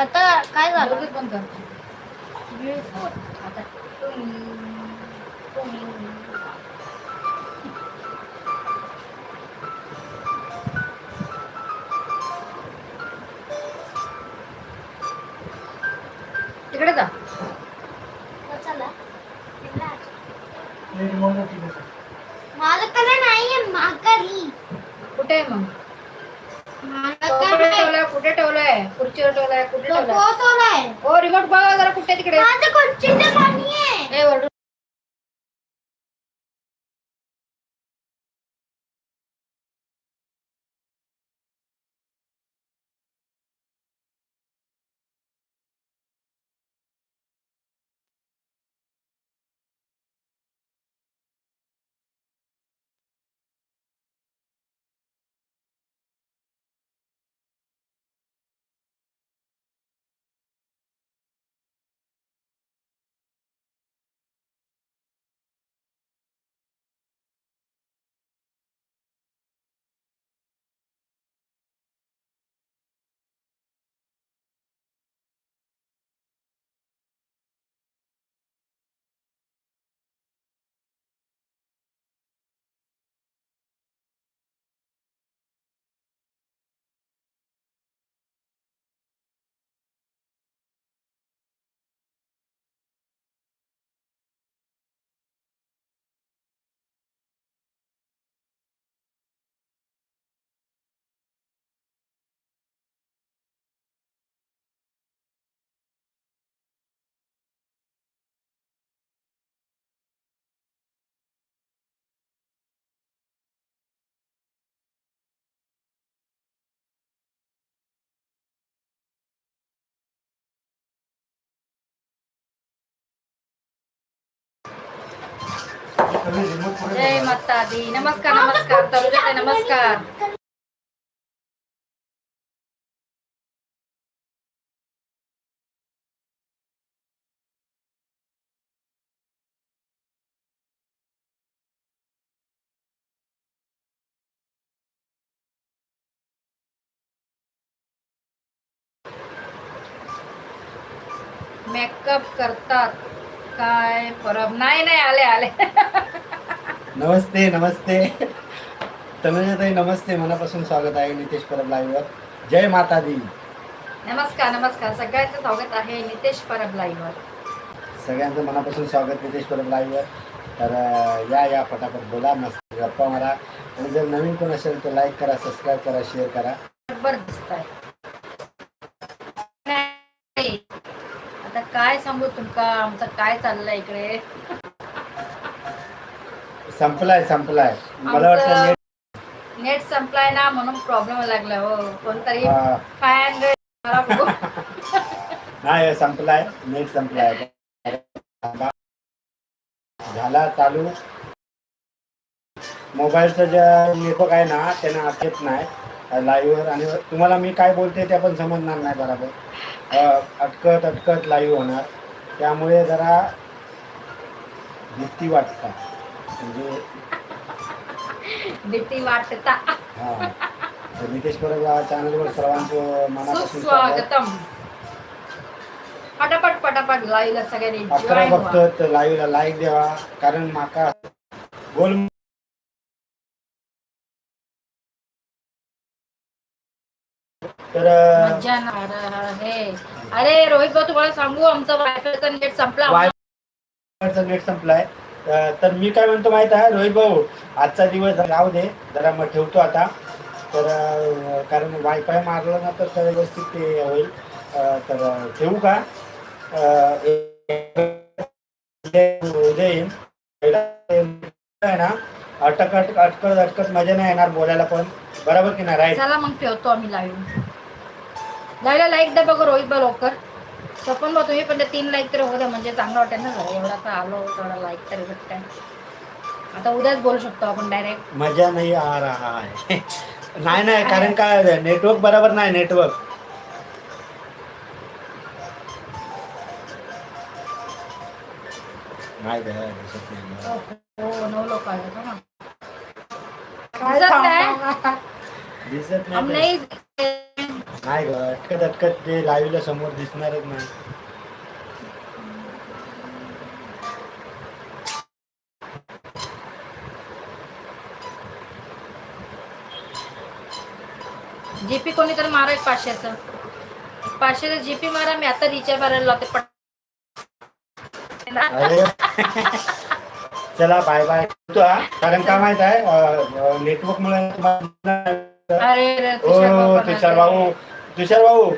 आता काय झालं? Bluetooth बंद कर. आता तुम्ही तुम्ही तिकडे जा. माझं कलर नाहीये माघारी. कुठे आहे मग? ठेवलाय कुठे ठेवलाय? खुर्चीवर ठेवलाय कुठे ठेवलाय? हो रिमोट बघा जरा कुठे तिकडे. जय माता दी नमस्कार नमस्कार तनुजा नमस्कार मेकअप करतात. काय? परब नाही नाही आले आले. नमस्ते नमस्ते. तनुजाताई नमस्ते. मनापासून स्वागत आहे नितेश परब लाईव्हवर जय माता दी नमस्कार नमस्कार. सगळ्यांचं स्वागत आहे नितेश परब लाईव्हवर सगळ्यांचं मनापासून स्वागत नितेश परब लाईव्हवर तर अं, या या फटाफट बोला. मस्त गप्पा मारा. आणि जर नवीन कोण असेल तर लाईक करा सबस्क्राईब करा शेअर करा. बरोबर दिसत आहे काय सांगू तुमका? आमचं काय चाललंय इकडे? संपलाय संपलाय. मला वाटतं आमचं नेट नेट संपलाय ना म्हणून प्रॉब्लेम लागला हो. कोणतरी हा, फाय हंड्रेड नाही संपलाय. नेट संपलाय. झाला चालू. मोबाईलचं जे नेटवर्क आहे ना त्यानं आत येत नाही. लाईव्हवर आणि तुम्हाला मी काय बोलते ते पण समजणार नाही बरोबर. अटकत अटकत लाईव्ह होणार. त्यामुळे जरा भीती वाटतात म्हणजे भीती वाटता. हा. नितेश परब या चॅनलवर सर्वांचं मनापासून स्वागत. पटापट पटापट लाईव्हला सगळ्यांनी अकरा. बघतात लाईव्हला लाईक द्यावा कारण माका गोल तर मज्जा अरे हे अरे. रोहित भाऊ तुम्हाला सांगू आमचा वायफायचा नेट संपला. वायफायचा नेट संपलाय. अं, तर मी काय म्हणतो माहीत आहे रोहित भाऊ आजचा दिवस राहू दे. जरा मग ठेवतो आता. तर अं, कारण वायफाय मारलं ना तर व्यवस्थित ते होईल. अं, तर अं, ठेवू का? अं, उद्या येईन. पहिला आहे ना? अटक अटक अटकत अटकत मजा नाही येणार बोलायला पण. बरोबर की नाही राईट चला मग ठेवतो आम्ही लाईव्ह लाईव्हला लाईक द्या बघा रोहित भाऊ लवकर. सपन भाऊ तुम्ही पण ते तीन लाईक तरी होऊ द्या म्हणजे चांगलं वाटेल ना जरा एवढा तर आलो तेवढा लाईक तरी भेटतंय. आता उद्याच बोलू शकतो आपण डायरेक्ट मजा नाही आ रहा है. नाही नाही कारण काय नेटवर्क बरोबर नाही नेटवर्क नाही गं, दिसत. हो नऊ लोक ना. नाही नाही नाही ग अटकत अटकत ते लाईव्हला समोर दिसणारच नाही. जीपी कोणीतरी मारा एक पाचशेचं. पाचशेचं जीपी मारा मी आता रिचार्ज मारायला लावते पट अरे. चला बाय बाय ठेवतो हा. कारण काय माहीत आहे नेटवर्क मुळे तुम्हाला अरे रे, तुषार. भाऊ. तुषार भाऊ